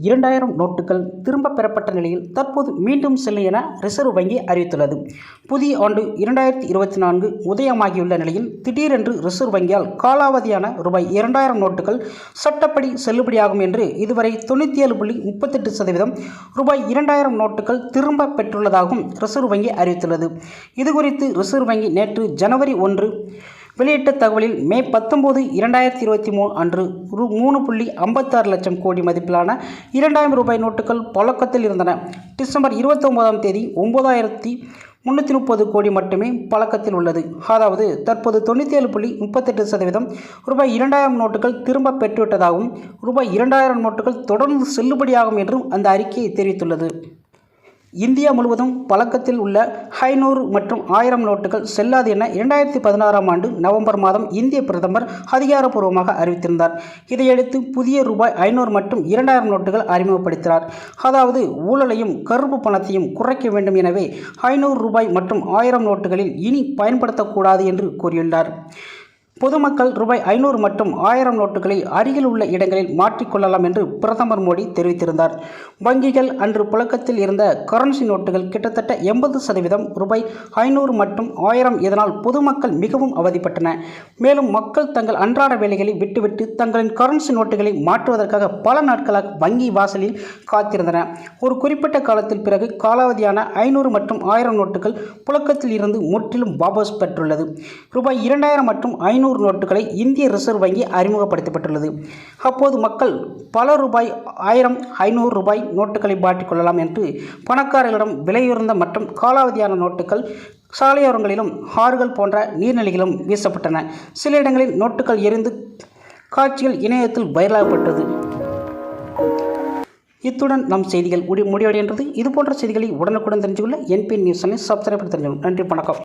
இரண்டாயிரம் நோட்டுகள் திரும்ப பெறப்பட்ட நிலையில் தற்போது மீண்டும் செல்லும் என ரிசர்வ் வங்கி அறிவித்துள்ளது. புதிய ஆண்டு இரண்டாயிரத்தி இருபத்தி நான்கு உதயமாகியுள்ள நிலையில் திடீரென்று ரிசர்வ் வங்கியால் காலாவதியான ரூபாய் இரண்டாயிரம் நோட்டுகள் சட்டப்படி செல்லுபடியாகும் என்று இதுவரை தொண்ணூற்றி ஏழு புள்ளி முப்பத்தெட்டு சதவீதம் ரூபாய் இரண்டாயிரம் நோட்டுகள் திரும்ப பெற்றுள்ளதாகவும் ரிசர்வ் வங்கி அறிவித்துள்ளது. இதுகுறித்து ரிசர்வ் வங்கி நேற்று ஜனவரி ஒன்று வெளியிட்ட தகவலில் மே பத்தொம்போது இரண்டாயிரத்தி இருபத்தி மூணு அன்று ரூ மூணு புள்ளி ஐம்பத்தாறு லட்சம் கோடி மதிப்பிலான இரண்டாயிரம் ரூபாய் நோட்டுகள் பழக்கத்தில் இருந்தன. டிசம்பர் இருபத்தொம்போதாம் தேதி ஒம்பதாயிரத்தி முந்நூற்றி முப்பது கோடி மட்டுமே பழக்கத்தில் உள்ளது. அதாவது தற்போது தொண்ணூற்றி ஏழு புள்ளி முப்பத்தெட்டு சதவீதம் ரூபாய் இரண்டாயிரம் நோட்டுகள் திரும்ப பெற்றுவிட்டதாகவும் ரூபாய் இரண்டாயிரம் நோட்டுகள் தொடர்ந்து செல்லுபடியாகும் என்றும் அந்த அறிக்கை தெரிவித்துள்ளது. இந்தியா முழுவதும் பழக்கத்தில் உள்ள ஐநூறு மற்றும் ஆயிரம் நோட்டுகள் செல்லாது என இரண்டாயிரத்தி பதினாறாம் ஆண்டு நவம்பர் மாதம் இந்திய பிரதமர் அதிகாரப்பூர்வமாக அறிவித்திருந்தார். இதையடுத்து புதிய ரூபாய் ஐநூறு மற்றும் இரண்டாயிரம் நோட்டுகள் அறிமுகப்படுத்தினார். அதாவது ஊழலையும் கருப்பு பணத்தையும் குறைக்க வேண்டும் எனவே ஐநூறு ரூபாய் மற்றும் ஆயிரம் நோட்டுகளில் இனி பயன்படுத்தக்கூடாது என்று கூறியுள்ளார். பொதுமக்கள் ரூபாய் ஐநூறு மற்றும் ஆயிரம் நோட்டுகளை அருகில் உள்ள இடங்களில் மாற்றிக்கொள்ளலாம் என்று பிரதமர் மோடி தெரிவித்திருந்தார். வங்கிகள் அன்று புழக்கத்தில் இருந்த கரன்சி நோட்டுகள் கிட்டத்தட்ட எண்பது சதவீதம் ரூபாய் ஐநூறு மற்றும் ஆயிரம் இதனால் பொதுமக்கள் மிகவும் அவதிப்பட்டன. மேலும் மக்கள் தங்கள் அன்றாட வேலைகளை விட்டுவிட்டு தங்களின் கரன்சி நோட்டுகளை மாற்றுவதற்காக பல நாட்களாக வங்கி வாசலில் காத்திருந்தன. ஒரு குறிப்பிட்ட காலத்தில் பிறகு காலாவதியான ஐநூறு மற்றும் ஆயிரம் நோட்டுகள் புழக்கத்தில் இருந்து முற்றிலும் வாபஸ் பெற்றுள்ளது. ரூபாய் இரண்டாயிரம் மற்றும் ஐநூறு ஐநூறு நோட்டுகளை இந்திய ரிசர்வ் வங்கி அறிமுகப்படுத்தப்பட்டுள்ளது. அப்போது மக்கள் பல ரூபாய் ஆயிரம் ஐநூறு ரூபாய் நோட்டுகளை மாற்றிக்கொள்ளலாம் என்று பணக்காரர்களிடம் விலையுயர்ந்த மற்றும் காலாவதியான நோட்டுகள் சாலையோரங்களிலும் ஆறுகள் போன்ற நீர்நிலைகளிலும் வீசப்பட்டன. சில இடங்களில் நோட்டுகள் எரிந்து காட்சிகள் இணையத்தில் வைரலாகப்பட்டது. இத்துடன் நம் செய்திகள் முடி முடிவடைகின்றது. இதுபோன்ற செய்திகளை உடனுக்குடன் தெரிஞ்சுக்கொள்ள என்பி நியூஸ் சப்ஸ்கிரைப் பண்ணி தெரிஞ்சுக்கணும் நன்றி வணக்கம்.